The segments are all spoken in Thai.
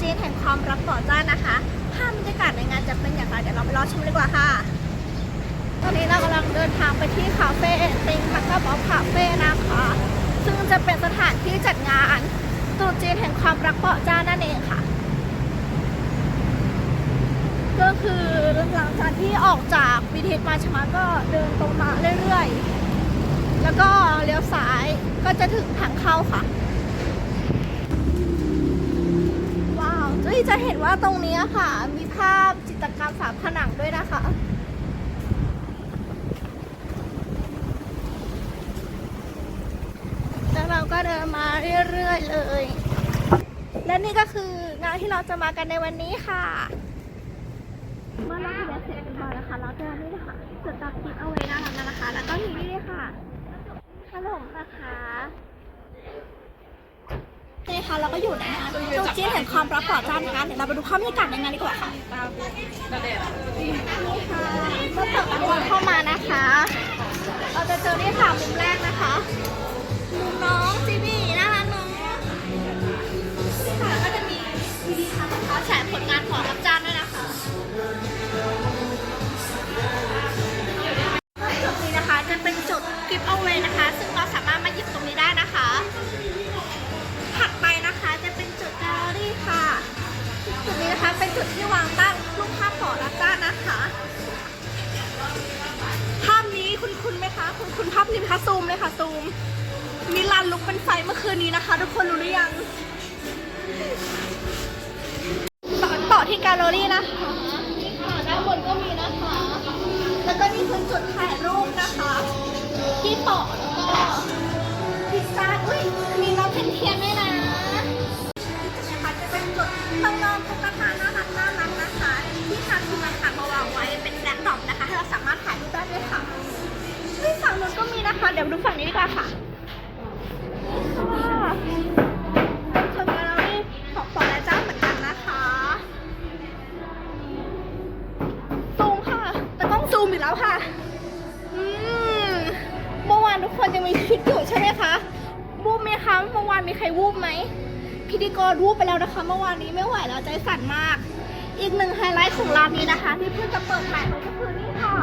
จีนแห่งความรักต่อจ้านนะคะภาพบรรยากาศในงานจะเป็นอย่างไรเดี๋ยวเราไปรอชมดีกว่าค่ะ ตอนนี้เรากำลังเดินทางไปที่คาเฟ่ติงพักกระบอกคาเฟ่นะคะ ซึ่งจะเป็นสถานที่จัดงานตรุษจีนแห่งความรักต่อจ้านนั่นเองค่ะ ก็คือหลังจากที่ออกจากบีทีมาชมาก็เดินตรงมาเรื่อยๆ แล้วก็เลี้ยวซ้ายก็จะถึงทางเข้าค่ะ ว้าวเฮ้ย จะเห็นว่าตรงนี้ค่ะ มีภาพจิตรกรรมฝาผนังด้วยนะคะ แล้วเราก็เดินมาเรื่อยๆเลย และนี่ก็คืองานที่เราจะมากันในวันนี้ค่ะ เมื่อเราทำเสร็จเรียบร้อยนะคะเราจะนี่นะคะจดตัดคลิปเอาไว้นะคะนะคะ แล้วก็มีนี่ค่ะขนมนะคะ นี่ค่ะเราก็อยู่ในงานจุดจีนแห่งความรักต่อจ้านนะคะเดี๋ยวเราไปดูภาพบรรยากาศในงานดีกว่าค่ะนี่ค่ะเมื่อเปิดประตูเข้ามานะคะ เราจะเจอนี่ค่ะมุมแรกนะคะมุมน้องจีบีน่ารักเน้องนี่ค่ะแล้วก็จะมีวิดีทัศน์นะคะแฉผลงานของรับจ้างด้วยนะ คุณคุณไหมคะคุณคุณภาพนี้ไหมคะซูมเลยค่ะซูมมีลานลุกเป็นไฟเมื่อคืนนี้นะคะ ทุกคนรู้หรือยังต่อต่อที่แกลเลอรี่นะคะนี่ค่ะด้านบนก็มีนะคะ แล้วก็นี่คือจุดถ่ายรูป ดี๋ยวดูฝั่งนี้ดีกว่าค่ะนี่ค่ะเป็นชมแกลเลอรี่ของปอและเจ้าเหมือนกันนะคะซูมค่ะแต่ต้องซูมอีกแล้วค่ะอืมเมื่อวานทุกคนยังมีคิดอยู่ใช่ไหมคะวูบไหมคะเมื่อวานมีใครวูบไหมพิธีกรวูบไปแล้วนะคะ เมื่อวานนี้ไม่ไหวแล้วใจสั่นมาก อีกหนึ่งไฮไลท์ของร้านนี้นะคะ ที่เพิ่งจะเปิดขายไปก็คือนี่ค่ะ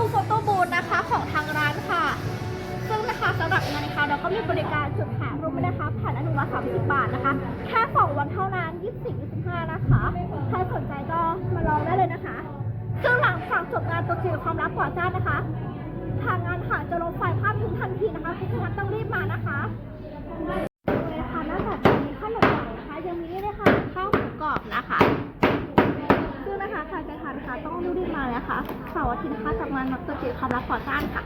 ตู้โฟโต้บูธนะคะของทางร้านค่ะ ซึ่งนะคะสำหรับงานนะคะเราก็มีบริการจุดถ่ายรูปนะคะ ผ่านอนึ่งร้อยสามสิบบาทนะคะ แค่สองวันเท่านั้นยี่สิบยี่สิบห้านะคะ ใครสนใจก็มาลองได้เลยนะคะ ซึ่งหลังจากจบงานตัวจริงความลับกว่าจ้านนะคะ ควากงค่ะ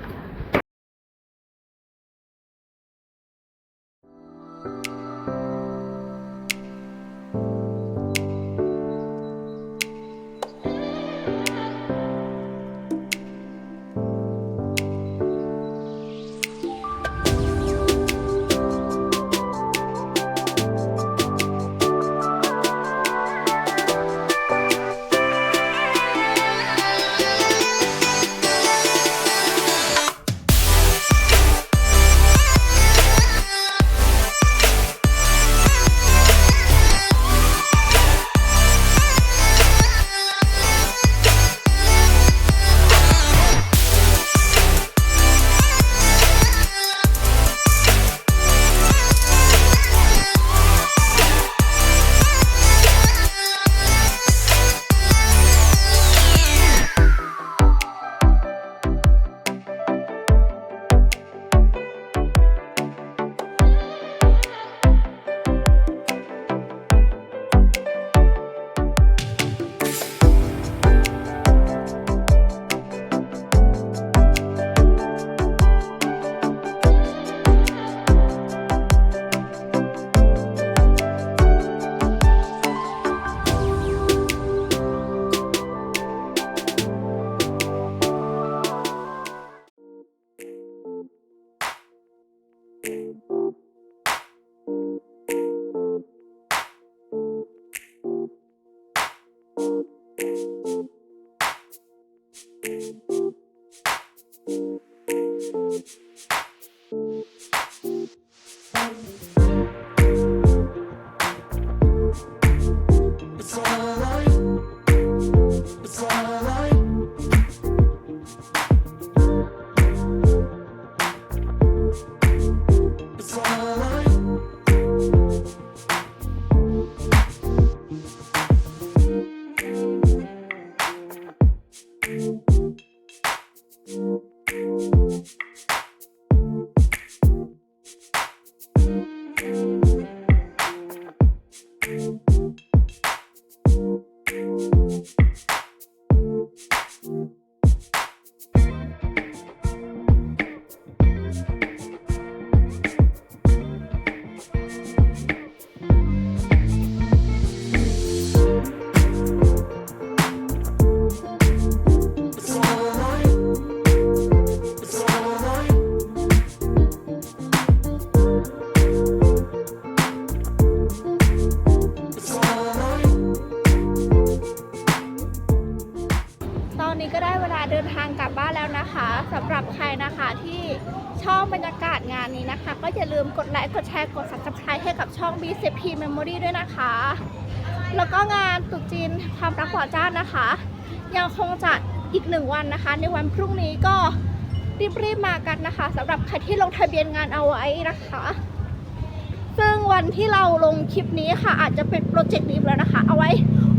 ตอนนี้ก็ได้เวลาเดินทางกลับบ้านแล้วนะคะสำหรับใครนะคะที่ชอบบรรยากาศงานนี้นะคะ ก็อย่าลืมกดไลค์กดแชร์กด subscribe ให้กับช่อง BCP Memory ด้วยนะคะ แล้วก็งานตุ๊จีนความรักหวาจ้านะคะ ยังคงจัดอีกหนึ่งวันนะคะ ในวันพรุ่งนี้ก็รีบๆมากันนะคะสำหรับใครที่ลงทะเบียนงานเอาไว้นะคะ ซึ่งวันที่เราลงคลิปนี้ค่ะ อาจจะเป็นโปรเจกต์นี้แล้วนะคะ เอาไว้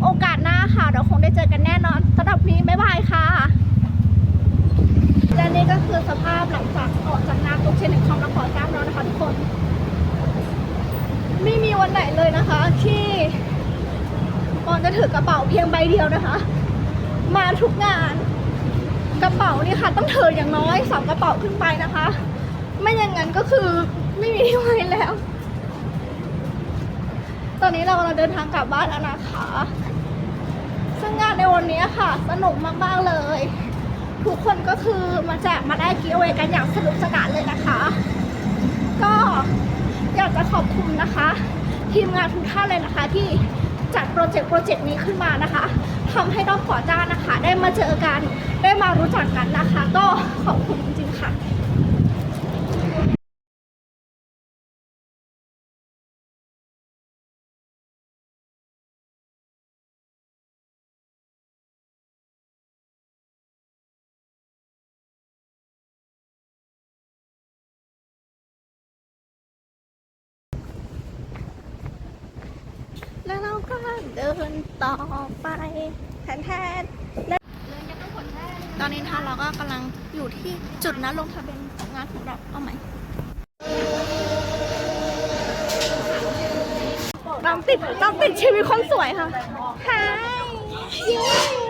โอกาสหน้าค่ะ เราคงได้เจอกันแน่นอนสำหรับนี้บ๊ายบายค่ะ และนี่ก็คือสภาพหลังจากออกจากงานตกเชนหนึ่งคำละขอจ้ามแล้วนะคะทุกคน ไม่มีวันไหนเลยนะคะ ที่ปอนจะถือกระเป๋าเพียงใบเดียวนะคะ มาทุกงาน กระเป๋านี่ค่ะ ต้องถืออย่างน้อยสองกระเป๋าขึ้นไปนะคะ ไม่อย่างนั้นก็คือไม่มีที่ไว้แล้ว ตอนนี้เรากำลังเดินทางกลับบ้านแล้วนะคะ ซึ่งงานในวันนี้ค่ะ สนุกมากๆเลย ทุกคนก็คือมาแจกมาได้กิฟต์เอาไว้กันอย่างสนุกสนานเลยนะคะ ก็อยากจะขอบคุณนะคะ ทีมงานทุกท่านเลยนะคะ ที่จัดโปรเจกต์โปรเจกต์นี้ขึ้นมานะคะทำให้ดอกขอจ้านะคะ ได้มาเจอกันได้มารู้จักกันนะคะ ก็ขอบคุณจริงๆค่ะ แล้วเราก็เดินต่อไปแทนแทนและตอนนี้นะคะเราก็กำลังอยู่ที่จุดนัดลงทะเบียนของงานของเราเอาไหมตามติดตามติดชีวิตคนสวยค่ะค่ะ